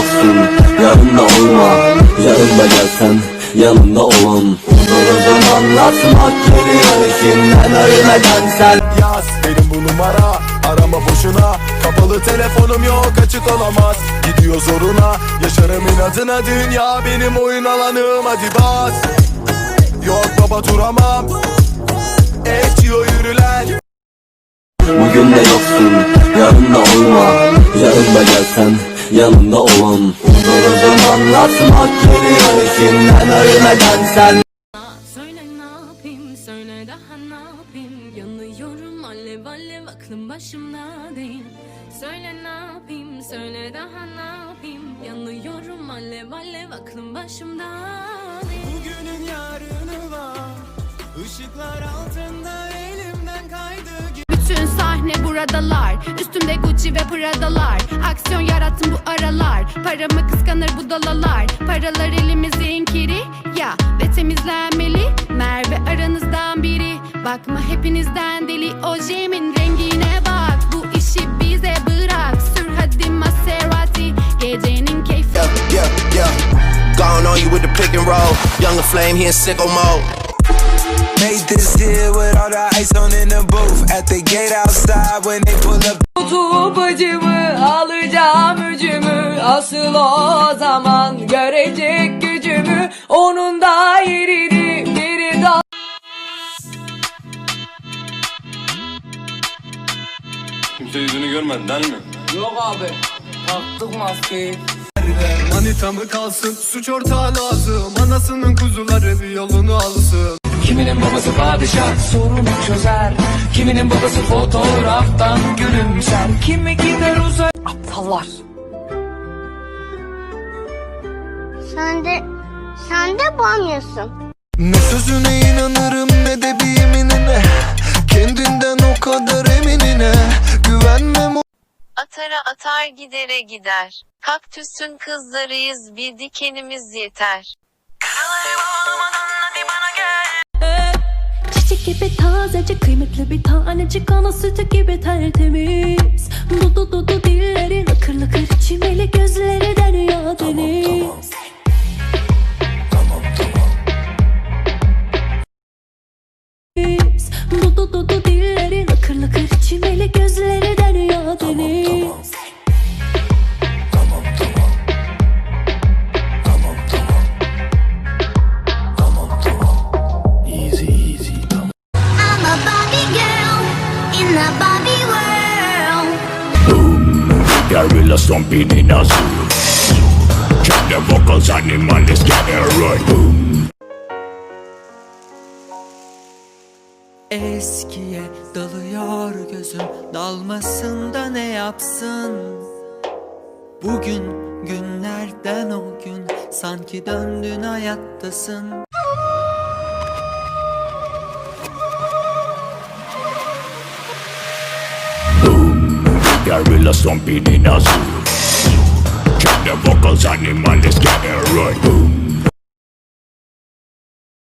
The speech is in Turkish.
yoksun Yarın da olma Yarın da gelsen Yanımda olan Dururum anlatmak geliyor içimden ölmeden sen Yaz benim bu numara Arama boşuna. Kapalı telefonum yok açık olamaz. Gidiyor zoruna Yaşarım inadına. Dünya benim oyun alanım Hadi bas. Yok baba duramam. Ekçiyor yürülen. Bugün de yoksun Yarın da olma. Yarın da gelsen Yanımda olan. Dururum anlatmak geliyor içimden ölmeden sen. Söyle ne yapayım, söyle daha ne yapayım? Yanıyorum alev alev aklım başımda değil. Söyle ne yapayım, söyle daha ne yapayım? Yanıyorum alev alev aklım başımda değil. Bugünün yarını var Işıklar sahne buradalar? Üstümde Gucci ve Prada'lar. Aksiyon yarattım bu aralar. Paramı kıskanır bu dalalar. Paralar elimizin kiri. Ya ve temizlenmeli. Merve aranızdan biri. Bakma hepinizden deli. Ojemin rengine bak. Bu işi bize bırak. Sür hadi Maserati. Gecenin keyfi. Yeah, yeah, yeah. Gone on you with the pick and roll. Younger flame, he in sicko mode. This here with all the ice on in the booth. At the gate outside when they pull up. Tutup acımı alacağım öcümü Asıl o zaman görecek gücümü Onun da yerini biri daha Kimse yüzünü görmedi değil mi? Yok abi taktık maskeyi Manita mı kalsın suç ortağı lazım Anasının kuzuları bir yolunu alsın Kiminin babası padişah sorunu çözer Kiminin babası fotoğraftan gülümser Kimi gider uzak Aptallar Sen de sen de banyosun. Ne sözüne inanırım ne de bir yeminine. Kendinden o kadar eminine. Güvenmem o Atara atar gidere gider. Kaktüsün kızlarıyız bir dikenimiz yeter. Tazece kıymetli bir tanecik ana sütü gibi tertemiz. Du du du du dilleri lıkır lıkır çimeli gözleri derya deniz. Du du du du dilleri lıkır lıkır çimeli gözleri derya deniz I'm a in the Barbie world. Gorilla stomping in a zoo. Check the vocals, animal is getting right. Boom. Eskiye dalıyor gözüm Dalmasın da ne yapsın? Bugün günlerden o gün Sanki döndün hayattasın Gorilla stomping in zoo. Check the vocals, animal get getting right. Boom